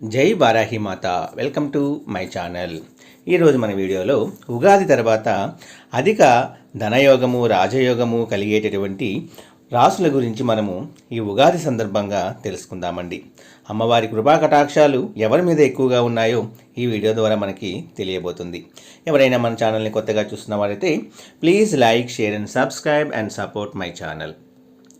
జై బారాహి మాత. Welcome to my channel. ఈరోజు మన వీడియోలో ఉగాది తర్వాత అధిక ధనయోగము రాజయోగము కలిగేటటువంటి రాసుల గురించి మనము ఈ ఉగాది సందర్భంగా తెలుసుకుందామండి. అమ్మవారి కృపా కటాక్షాలు ఎవరి మీద ఎక్కువగా ఉన్నాయో ఈ వీడియో ద్వారా మనకి తెలియబోతుంది. ఎవరైనా మన ఛానల్ని కొత్తగా చూస్తున్న వారైతే please like share and subscribe and support my channel.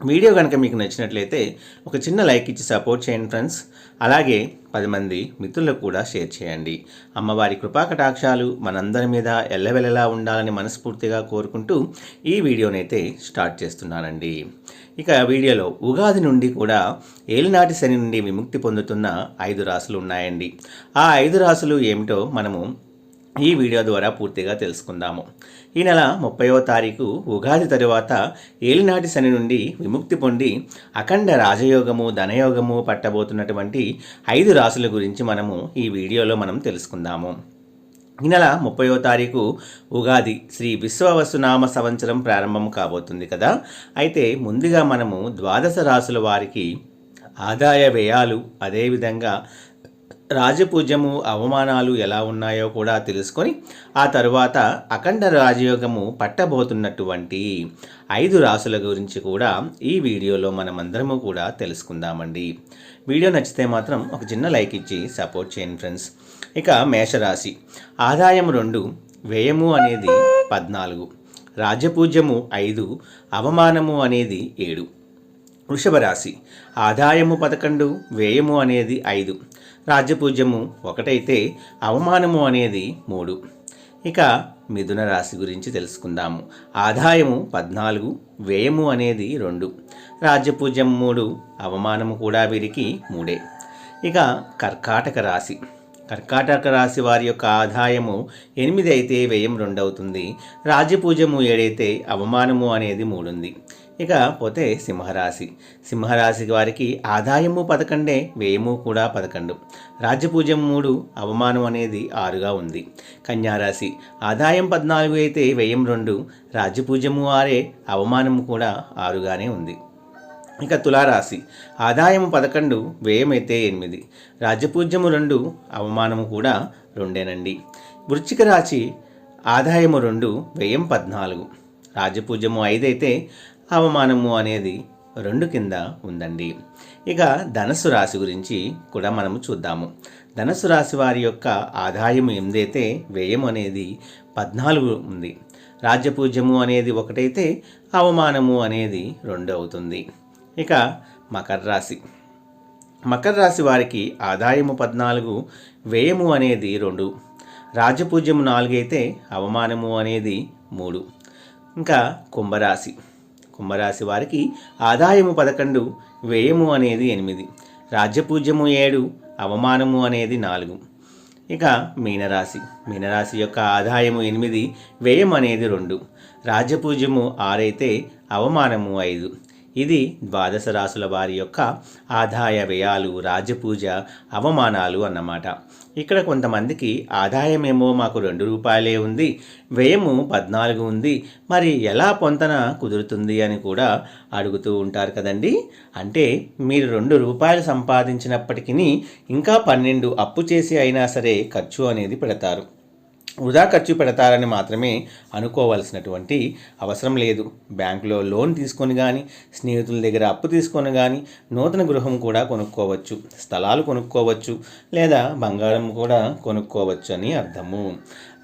Video కనుక మీకు నచ్చినట్లయితే ఒక చిన్న లైక్ ఇచ్చి సపోర్ట్ చేయండి ఫ్రెండ్స్. అలాగే పది మంది మిత్రులకు కూడా షేర్ చేయండి. అమ్మవారి కృపాకటాక్షాలు మనందరి మీద ఎల్లవెల్లలా ఉండాలని మనస్ఫూర్తిగా కోరుకుంటూ ఈ వీడియోనైతే స్టార్ట్ చేస్తున్నానండి. ఇక వీడియోలో ఉగాది నుండి కూడా ఏలినాటి శని నుండి విముక్తి పొందుతున్న ఐదు రాసులు ఉన్నాయండి. ఆ ఐదు రాసులు ఏమిటో మనము ఈ వీడియో ద్వారా పూర్తిగా తెలుసుకుందాము. ఈ నెల ముప్పైవ తారీఖు ఉగాది తరువాత ఏలినాటి శని నుండి విముక్తి పొంది అఖండ రాజయోగము ధనయోగము పట్టబోతున్నటువంటి ఐదు రాసుల గురించి మనము ఈ వీడియోలో మనం తెలుసుకుందాము. ఈ నెల ముప్పయో తారీఖు ఉగాది శ్రీ విశ్వవసునామ సంవత్సరం ప్రారంభం కాబోతుంది కదా. అయితే ముందుగా మనము ద్వాదశ రాసుల వారికి ఆదాయ వ్యయాలు అదేవిధంగా రాజపూజ్యము అవమానాలు ఎలా ఉన్నాయో కూడా తెలుసుకొని ఆ తరువాత అఖండ రాజయోగము పట్టబోతున్నటువంటి ఐదు రాసుల గురించి కూడా ఈ వీడియోలో మనమందరము కూడా తెలుసుకుందామండి. వీడియో నచ్చితే మాత్రం ఒక చిన్న లైక్ ఇచ్చి సపోర్ట్ చేయండి ఫ్రెండ్స్. ఇక మేషరాశి. ఆదాయం రెండు వ్యయము అనేది పద్నాలుగు రాజపూజ్యము ఐదు అవమానము అనేది ఏడు. వృషభ రాశి ఆదాయము పదకొండు వ్యయము అనేది ఐదు. రాజ్యపూజ్యము ఒకటైతే అవమానము అనేది మూడు. ఇక మిథున రాశి గురించి తెలుసుకుందాము. ఆదాయము పద్నాలుగు వ్యయము అనేది రెండు. రాజ్యపూజ్యం మూడు అవమానము కూడా వీరికి మూడే. ఇక కర్కాటక రాశి. కర్కాటక రాశి వారి యొక్క ఆదాయము ఎనిమిది అయితే వ్యయం రెండవుతుంది రాజ్యపూజము ఏడైతే అవమానము అనేది మూడుంది. ఇక పోతే సింహరాశి. సింహరాశి వారికి ఆదాయము పదకొండే వ్యయము కూడా పదకొండు. రాజ్యపూజం మూడు అవమానం అనేది ఆరుగా ఉంది. కన్యారాశి ఆదాయం పద్నాలుగు అయితే వ్యయం రెండు రాజ్యపూజము ఆరే అవమానము కూడా ఆరుగానే ఉంది. ఇక తులారాశి ఆదాయము పదకొండు వ్యయమైతే ఎనిమిది రాజ్యపూజ్యము రెండు అవమానము కూడా రెండేనండి. వృశ్చిక రాశి ఆదాయము రెండు వ్యయం పద్నాలుగు రాజపూజ్యము ఐదైతే అవమానము అనేది రెండు కింద ఉందండి. ఇక ధనస్సు రాశి గురించి కూడా మనము చూద్దాము. ధనస్సు రాశి వారి యొక్క ఆదాయం ఎనిమిదైతే వ్యయం అనేది పద్నాలుగు ఉంది. రాజ్యపూజ్యము అనేది ఒకటైతే అవమానము అనేది రెండు అవుతుంది. ఇక మకర రాశి. మకర రాశి వారికి ఆదాయము పద్నాలుగు వ్యయము అనేది రెండు. రాజపూజ్యము నాలుగైతే అవమానము అనేది మూడు. ఇంకా కుంభరాశి. కుంభరాశి వారికి ఆదాయము పదకొండు వ్యయము అనేది ఎనిమిది రాజ్యపూజ్యము ఏడు అవమానము అనేది నాలుగు. ఇక మీనరాశి. మీనరాశి యొక్క ఆదాయము ఎనిమిది వ్యయం అనేది రెండు రాజ్యపూజ్యము ఆరైతే అవమానము ఐదు. ఇది ద్వాదశ రాసుల వారి యొక్క ఆదాయ వ్యయాలు రాజపూజ అవమానాలు అన్నమాట. ఇక్కడ కొంతమందికి ఆదాయమేమో మాకు రెండు రూపాయలే ఉంది వ్యయము పద్నాలుగు ఉంది. మరి ఎలా పొంతన కుదురుతుంది అని కూడా అడుగుతూ ఉంటారు కదండి. అంటే మీరు రెండు రూపాయలు సంపాదించినప్పటికీ ఇంకా పన్నెండు అప్పు చేసి అయినా సరే ఖర్చు అనేది పెడతారు. వృధా ఖర్చు పెడతారని మాత్రమే అనుకోవాల్సినటువంటి అవసరం లేదు. బ్యాంకులో లోన్ తీసుకొని కానీ స్నేహితుల దగ్గర అప్పు తీసుకొని కానీ నూతన గృహం కూడా కొనుక్కోవచ్చు. స్థలాలు కొనుక్కోవచ్చు. లేదా బంగారం కూడా కొనుక్కోవచ్చు అని అర్థము.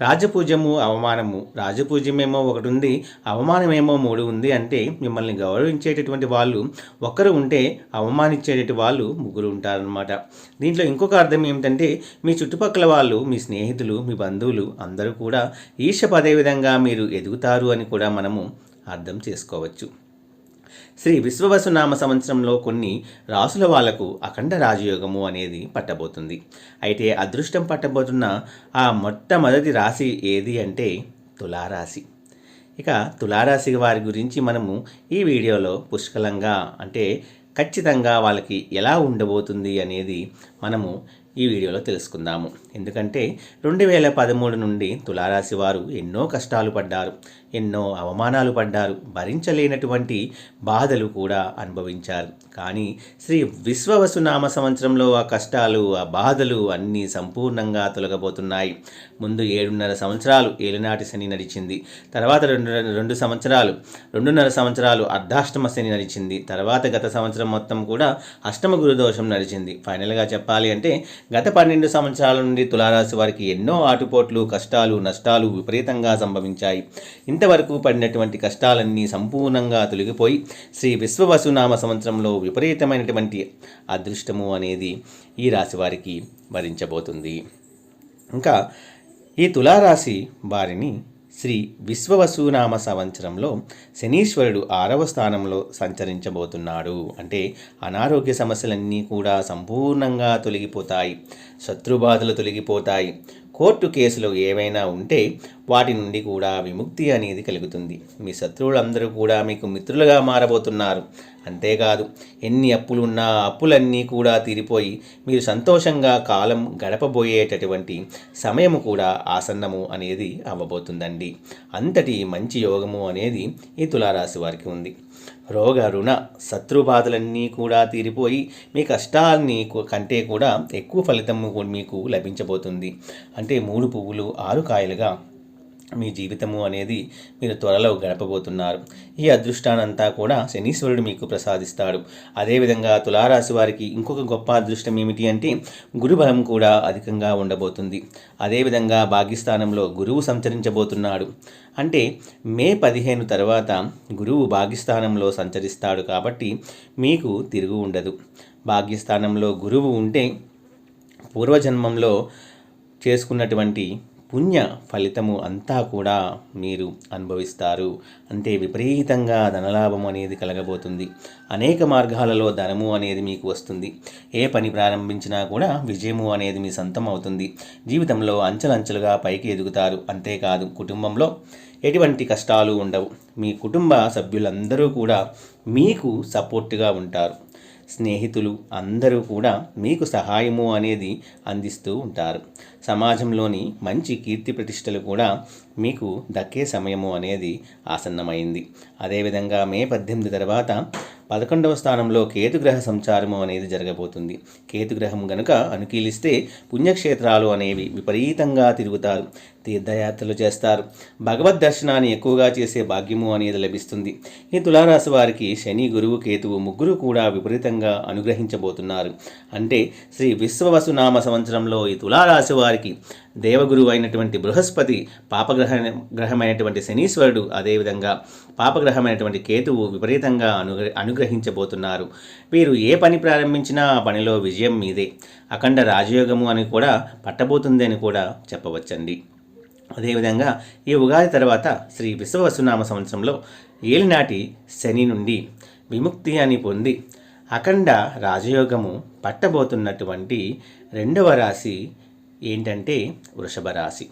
రాజపూజ్యము అవమానము. రాజపూజ్యమేమో ఒకటి ఉంది అవమానమేమో మూడు ఉంది అంటే మిమ్మల్ని గౌరవించేటటువంటి వాళ్ళు ఒక్కరు ఉంటే అవమానించేటటువంటి వాళ్ళు ముగ్గురు ఉంటారనమాట దీంట్లో ఇంకొక అర్థం ఏమిటంటే మీ చుట్టుపక్కల వాళ్ళు మీ స్నేహితులు మీ బంధువులు అందరూ కూడా ఈర్ష పదే విధంగా మీరు ఎదుగుతారు అని కూడా మనము అర్థం చేసుకోవచ్చు. శ్రీ విశ్వవసునామ సంవత్సరంలో కొన్ని రాసుల వాళ్ళకు అఖండ రాజయోగము అనేది పట్టబోతుంది. అయితే అదృష్టం పట్టబోతున్న ఆ మొట్టమొదటి రాశి ఏది అంటే తులారాశి. ఇక తులారాశి వారి గురించి మనము ఈ వీడియోలో పుష్కలంగా అంటే ఖచ్చితంగా వాళ్ళకి ఎలా ఉండబోతుంది అనేది మనము ఈ వీడియోలో తెలుసుకుందాము. ఎందుకంటే రెండు వేల పదమూడు నుండి తులారాశి వారు ఎన్నో కష్టాలు పడ్డారు ఎన్నో అవమానాలు పడ్డారు భరించలేనటువంటి బాధలు కూడా అనుభవించారు. కానీ శ్రీ విశ్వవసునామ సంవత్సరంలో ఆ కష్టాలు ఆ బాధలు అన్నీ సంపూర్ణంగా తొలగబోతున్నాయి. ముందు ఏడున్నర సంవత్సరాలు ఏలినాటి శని నడిచింది తర్వాత రెండు రెండు సంవత్సరాలు రెండున్నర సంవత్సరాలు అర్ధాష్టమ శని నడిచింది తర్వాత గత సంవత్సరం మొత్తం కూడా అష్టమ గురుదోషం నడిచింది. ఫైనల్గా చెప్పాలి అంటే గత పన్నెండు సంవత్సరాల నుండి తులారాశి వారికి ఎన్నో ఆటుపోట్లు కష్టాలు నష్టాలు విపరీతంగా సంభవించాయి. ఇంతవరకు పడినటువంటి కష్టాలన్నీ సంపూర్ణంగా తొలగిపోయి శ్రీ విశ్వవసునామ సంవత్సరంలో విపరీతమైనటువంటి అదృష్టము అనేది ఈ రాశి వారికి వరించబోతుంది. ఇంకా ఈ తులారాశి వారిని శ్రీ విశ్వవసునామ సంవత్సరంలో శనీశ్వరుడు ఆరవ స్థానంలో సంచరించబోతున్నాడు. అంటే అనారోగ్య సమస్యలన్నీ కూడా సంపూర్ణంగా తొలగిపోతాయి. శత్రుబాధలు తొలగిపోతాయి. కోర్టు కేసులు ఏవైనా ఉంటే వాటి నుండి కూడా విముక్తి అనేది కలుగుతుంది. మీ శత్రువులందరూ కూడా మీకు మిత్రులుగా మారబోతున్నారు. అంతేకాదు ఎన్ని అప్పులున్నా అప్పులన్నీ కూడా తీరిపోయి మీరు సంతోషంగా కాలం గడపబోయేటటువంటి సమయము కూడా ఆసన్నము అనేది అవ్వబోతుందండి. అంతటి మంచి యోగము అనేది ఈ తులారాశి వారికి ఉంది. రోగ రుణ శత్రుబాధలన్నీ కూడా తీరిపోయి మీ కష్టాన్ని కంటే కూడా ఎక్కువ ఫలితం మీకు లభించబోతుంది. అంటే మూడు పువ్వులు ఆరు కాయలుగా మీ జీవితము అనేది మీరు త్వరలో గడపబోతున్నారు. ఈ అదృష్టానంతా కూడా శనీశ్వరుడు మీకు ప్రసాదిస్తాడు. అదేవిధంగా తులారాశి వారికి ఇంకొక గొప్ప అదృష్టం ఏమిటి అంటే గురుబలం కూడా అధికంగా ఉండబోతుంది. అదేవిధంగా భాగ్యస్థానంలో గురువు సంచరించబోతున్నాడు. అంటే మే పదిహేను తర్వాత గురువు భాగ్యస్థానంలో సంచరిస్తాడు కాబట్టి మీకు తిరుగు ఉండదు. భాగ్యస్థానంలో గురువు ఉంటే పూర్వజన్మంలో చేసుకున్నటువంటి పుణ్య ఫలితము అంతా కూడా మీరు అనుభవిస్తారు. అంటే విపరీతంగా ధనలాభం అనేది కలగబోతుంది. అనేక మార్గాలలో ధనము అనేది మీకు వస్తుంది. ఏ పని ప్రారంభించినా కూడా విజయము అనేది మీ సొంతం అవుతుంది. జీవితంలో అంచెలంచెలుగా పైకి ఎదుగుతారు. అంతేకాదు కుటుంబంలో ఎటువంటి కష్టాలు ఉండవు. మీ కుటుంబ సభ్యులందరూ కూడా మీకు సపోర్ట్గా ఉంటారు. స్నేహితులు అందరూ కూడా మీకు సహాయము అనేది అందిస్తూ ఉంటారు. సమాజంలోని మంచి కీర్తి ప్రతిష్టలు కూడా మీకు దక్కే సమయము అనేది ఆసన్నమైంది. అదేవిధంగా మే పద్దెనిమిది తర్వాత పదకొండవ స్థానంలో కేతుగ్రహ సంచారము అనేది జరగబోతుంది. కేతుగ్రహం గనుక అనుకీలిస్తే పుణ్యక్షేత్రాలు అనేవి విపరీతంగా తిరుగుతారు. తీర్థయాత్రలు చేస్తారు. భగవద్ దర్శనాన్ని ఎక్కువగా చేసే భాగ్యము అనేది లభిస్తుంది. ఈ తులారాశి వారికి శని గురువు కేతువు ముగ్గురు కూడా విపరీతంగా అనుగ్రహించబోతున్నారు. అంటే శ్రీ విశ్వవసునామ సంవత్సరంలో ఈ తులారాశి వారికి దేవగురువు అయినటువంటి బృహస్పతి పాపగ్రహ గ్రహమైనటువంటి శనీశ్వరుడు అదేవిధంగా పాపగ్రహమైనటువంటి కేతువు విపరీతంగా అనుగ్ర అనుగ్రహించబోతున్నారు. వీరు ఏ పని ప్రారంభించినా ఆ పనిలో విజయం మీదే. అఖండ రాజయోగము అని కూడా పట్టబోతుంది అని కూడా చెప్పవచ్చండి. అదేవిధంగా ఈ ఉగాది తర్వాత శ్రీ విశ్వవసునామ సంవత్సరంలో ఏలినాటి శని నుండి విముక్తి అని పొంది అఖండ రాజయోగము పట్టబోతున్నటువంటి రెండవ రాశి ఏంటంటే వృషభ రాశి.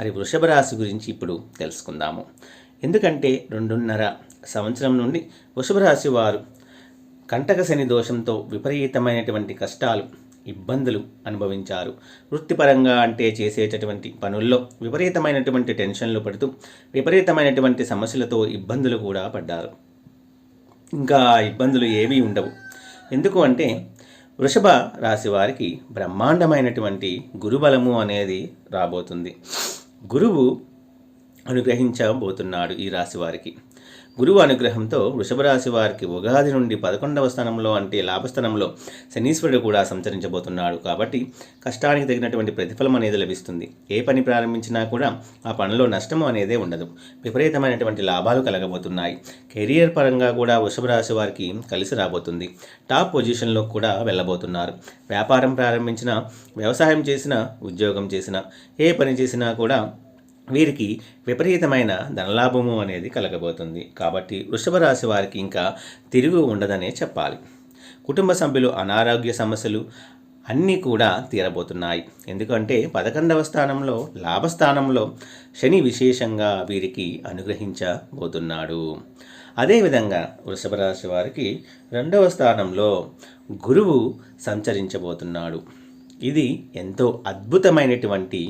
మరి వృషభ రాశి గురించి ఇప్పుడు తెలుసుకుందాము. ఎందుకంటే రెండున్నర సంవత్సరం నుండి వృషభ రాశి వారు కంటక శని దోషంతో విపరీతమైనటువంటి కష్టాలు ఇబ్బందులు అనుభవించారు. వృత్తిపరంగా అంటే చేసేటటువంటి పనుల్లో విపరీతమైనటువంటి టెన్షన్లు పడుతూ విపరీతమైనటువంటి సమస్యలతో ఇబ్బందులు కూడా పడ్డారు. ఇంకా ఇబ్బందులు ఏవీ ఉండవు. ఎందుకు అంటే వృషభ రాశి వారికి బ్రహ్మాండమైనటువంటి గురుబలము అనేది రాబోతుంది. గురువు అనుగ్రహించబోతున్నాడు ఈ రాశి వారికి. గురువు అనుగ్రహంతో వృషభరాశి వారికి ఉగాది నుండి పదకొండవ స్థానంలో అంటే లాభస్థానంలో శనీశ్వరుడు కూడా సంచరించబోతున్నాడు కాబట్టి కష్టానికి తగినటువంటి ప్రతిఫలం అనేది లభిస్తుంది. ఏ పని ప్రారంభించినా కూడా ఆ పనిలో నష్టం అనేదే ఉండదు. విపరీతమైనటువంటి లాభాలు కలగబోతున్నాయి. కెరియర్ పరంగా కూడా వృషభరాశి వారికి కలిసి రాబోతుంది. టాప్ పొజిషన్లో కూడా వెళ్ళబోతున్నారు. వ్యాపారం ప్రారంభించిన వ్యవసాయం చేసిన ఉద్యోగం చేసిన ఏ పని చేసినా కూడా వీరికి విపరీతమైన ధనలాభము అనేది కలగబోతుంది. కాబట్టి వృషభ రాశి వారికి ఇంకా తిరుగు ఉండదనే చెప్పాలి. కుటుంబ సభ్యులు అనారోగ్య సమస్యలు అన్నీ కూడా తీరబోతున్నాయి. ఎందుకంటే పదకొండవ స్థానంలో లాభస్థానంలో శని విశేషంగా వీరికి అనుగ్రహించబోతున్నాడు. అదేవిధంగా వృషభ రాశి వారికి రెండవ స్థానంలో గురువు సంచరించబోతున్నాడు. ఇది ఎంతో అద్భుతమైనటువంటి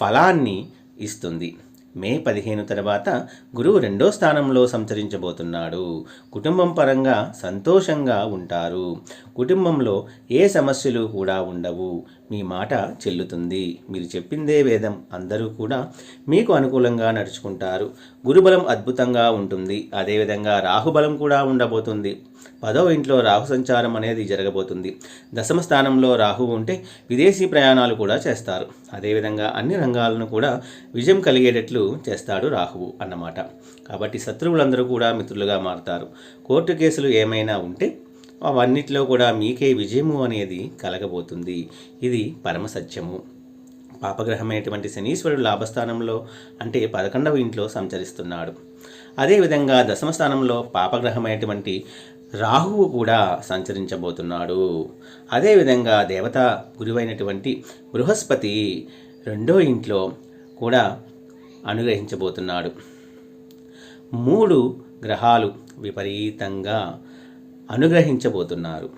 ఫలాన్ని ఇస్తుంది. మే పదిహేను తర్వాత గురువు రెండో స్థానంలో సంచరించబోతున్నాడు. కుటుంబం పరంగా సంతోషంగా ఉంటారు. కుటుంబంలో ఏ సమస్యలు కూడా ఉండవు. మీ మాట చెల్లుతుంది. మీరు చెప్పిందే వేదం. అందరూ కూడా మీకు అనుకూలంగా నడుచుకుంటారు. గురుబలం అద్భుతంగా ఉంటుంది. అదేవిధంగా రాహుబలం కూడా ఉండబోతుంది. పదవ ఇంట్లో రాహు సంచారం అనేది జరగబోతుంది. దశమ స్థానంలో రాహు ఉంటే విదేశీ ప్రయాణాలు కూడా చేస్తారు. అదేవిధంగా అన్ని రంగాలను కూడా విజయం కలిగేటట్లు చేస్తాడు రాహువు అన్నమాట. కాబట్టి శత్రువులందరూ కూడా మిత్రులుగా మారుతారు. కోర్టు కేసులు ఏమైనా ఉంటే అవన్నిటిలో కూడా మీకే విజయము అనేది కలగబోతుంది. ఇది పరమ సత్యము. పాపగ్రహమైనటువంటి శనీశ్వరుడు లాభస్థానంలో అంటే పదకొండవ ఇంట్లో సంచరిస్తున్నాడు. అదేవిధంగా దశమ స్థానంలో పాపగ్రహమైనటువంటి రాహువు కూడా సంచరించబోతున్నాడు. అదేవిధంగా దేవత గురువైనటువంటి బృహస్పతి రెండో ఇంట్లో కూడా అనుగ్రహించబోతున్నాడు. మూడు గ్రహాలు విపరీతంగా అనుగ్రహించబోతున్నారు.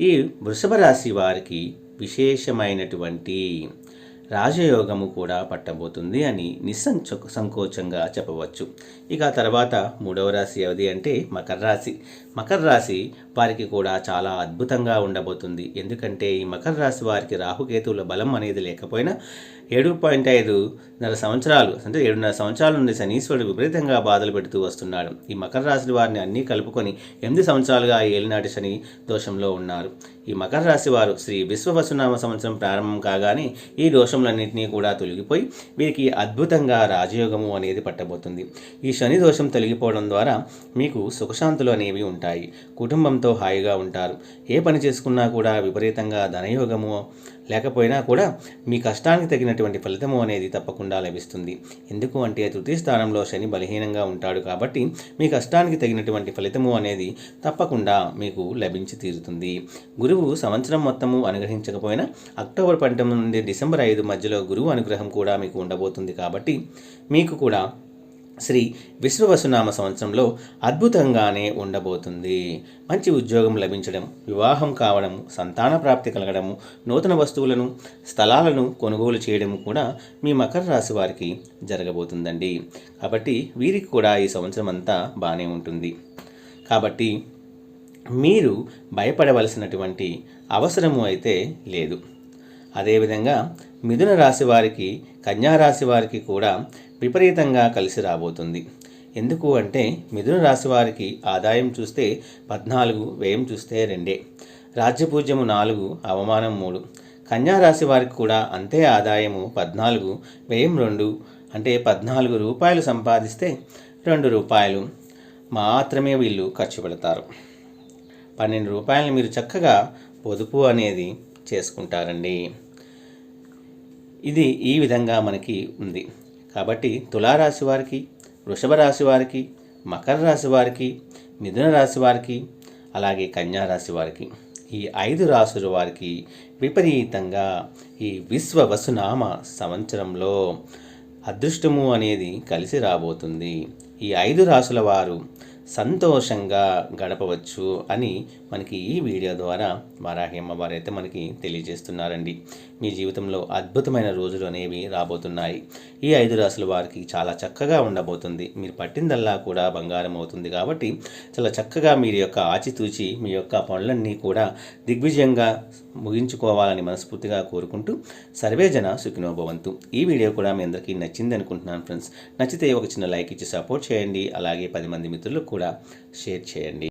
ఈ వృషభ రాశి వారికి విశేషమైనటువంటి రాజయోగము కూడా పట్టబోతుంది అని నిస్సంచ సంకోచంగా చెప్పవచ్చు. ఇక తర్వాత మూడవ రాశి ఏది అంటే మకర రాశి. మకర రాశి వారికి కూడా చాలా అద్భుతంగా ఉండబోతుంది. ఎందుకంటే ఈ మకర రాశి వారికి రాహుకేతువుల బలం అనేది లేకపోయినా ఏడు పాయింట్ ఐదున్నర సంవత్సరాలు అంటే ఏడున్నర సంవత్సరాల నుండి శనీశ్వరుడు విపరీతంగా బాధలు పెడుతూ వస్తున్నాడు. ఈ మకర రాశి వారిని అన్నీ కలుపుకొని ఎనిమిది సంవత్సరాలుగా ఏలినాటి శని దోషంలో ఉన్నారు. ఈ మకర రాశి వారు శ్రీ విశ్వవసునామ సంవత్సరం ప్రారంభం కాగానే ఈ దోషములన్నింటినీ కూడా తొలగిపోయి వీరికి అద్భుతంగా రాజయోగము అనేది పట్టబోతుంది. ఈ శని దోషం తొలగిపోవడం ద్వారా మీకు సుఖశాంతులు అనేవి ఉంటాయి. ఉంటాయి. కుటుంబంతో హాయిగా ఉంటారు. ఏ పని చేసుకున్నా కూడా విపరీతంగా ధనయోగము లేకపోయినా కూడా మీ కష్టానికి తగినటువంటి ఫలితము అనేది తప్పకుండా లభిస్తుంది. ఎందుకు అంటే తృతీయ స్థానంలో శని బలహీనంగా ఉంటాడు కాబట్టి మీ కష్టానికి తగినటువంటి ఫలితము అనేది తప్పకుండా మీకు లభించి తీరుతుంది. గురువు సంవత్సరం మొత్తము అనుగ్రహించకపోయినా అక్టోబర్ పంతొమ్మిది నుండి డిసెంబర్ ఐదు మధ్యలో గురువు అనుగ్రహం కూడా మీకు ఉండబోతుంది కాబట్టి మీకు కూడా శ్రీ విశ్వవసునామ సంవత్సరంలో అద్భుతంగానే ఉండబోతుంది. మంచి ఉద్యోగం లభించడం వివాహం కావడం సంతాన ప్రాప్తి కలగడము నూతన వస్తువులను స్థలాలను కొనుగోలు చేయడం కూడా మీ మకర రాశి వారికి జరగబోతుందండి. కాబట్టి వీరికి కూడా ఈ సంవత్సరం అంతా బాగానే ఉంటుంది. కాబట్టి మీరు భయపడవలసినటువంటి అవసరము అయితే లేదు. అదేవిధంగా మిథున రాశి వారికి కన్యా రాశి వారికి కూడా విపరీతంగా కలిసి రాబోతుంది. ఎందుకు అంటే మిథున రాశి వారికి ఆదాయం చూస్తే పద్నాలుగు వ్యయం చూస్తే రెండే. రాజ్యపూజ్యము నాలుగు అవమానం మూడు. కన్యా రాశి వారికి కూడా అంతే ఆదాయము పద్నాలుగు వ్యయం రెండు. అంటే పద్నాలుగు రూపాయలు సంపాదిస్తే రెండు రూపాయలు మాత్రమే వీళ్ళు ఖర్చు పెడతారు. పన్నెండు రూపాయలు మీరు చక్కగా పొదుపు అనేది చేసుకుంటారండి. ఇది ఈ విధంగా మనకి ఉంది. కాబట్టి తులారాశి వారికి వృషభ రాశి వారికి మకర రాశి వారికి మిథున రాశి వారికి అలాగే కన్యా రాశి వారికి ఈ ఐదు రాసుల వారికి విపరీతంగా ఈ విశ్వ వసునామ సంవత్సరంలో అదృష్టము అనేది కలిసి రాబోతుంది. ఈ ఐదు రాసుల వారు సంతోషంగా గడపవచ్చు అని మనకి ఈ వీడియో ద్వారా వారాహి అమ్మవారు అయితే మనకి తెలియజేస్తున్నారండి. మీ జీవితంలో అద్భుతమైన రోజులు అనేవి రాబోతున్నాయి. ఈ ఐదు రాసుల వారికి చాలా చక్కగా ఉండబోతుంది. మీరు పట్టిందల్లా కూడా బంగారం అవుతుంది కాబట్టి చాలా చక్కగా మీరు యొక్క ఆచితూచి మీ యొక్క పనులన్నీ కూడా దిగ్విజయంగా ముగించుకోవాలని మనస్ఫూర్తిగా కోరుకుంటూ సర్వేజన సుఖినోభవంతు ఈ వీడియో కూడా మీ అందరికీ నచ్చింది అనుకుంటున్నాను ఫ్రెండ్స్. నచ్చితే ఒక చిన్న లైక్ ఇచ్చి సపోర్ట్ చేయండి. అలాగే పది మంది మిత్రులకు కూడా షేర్ చేయండి.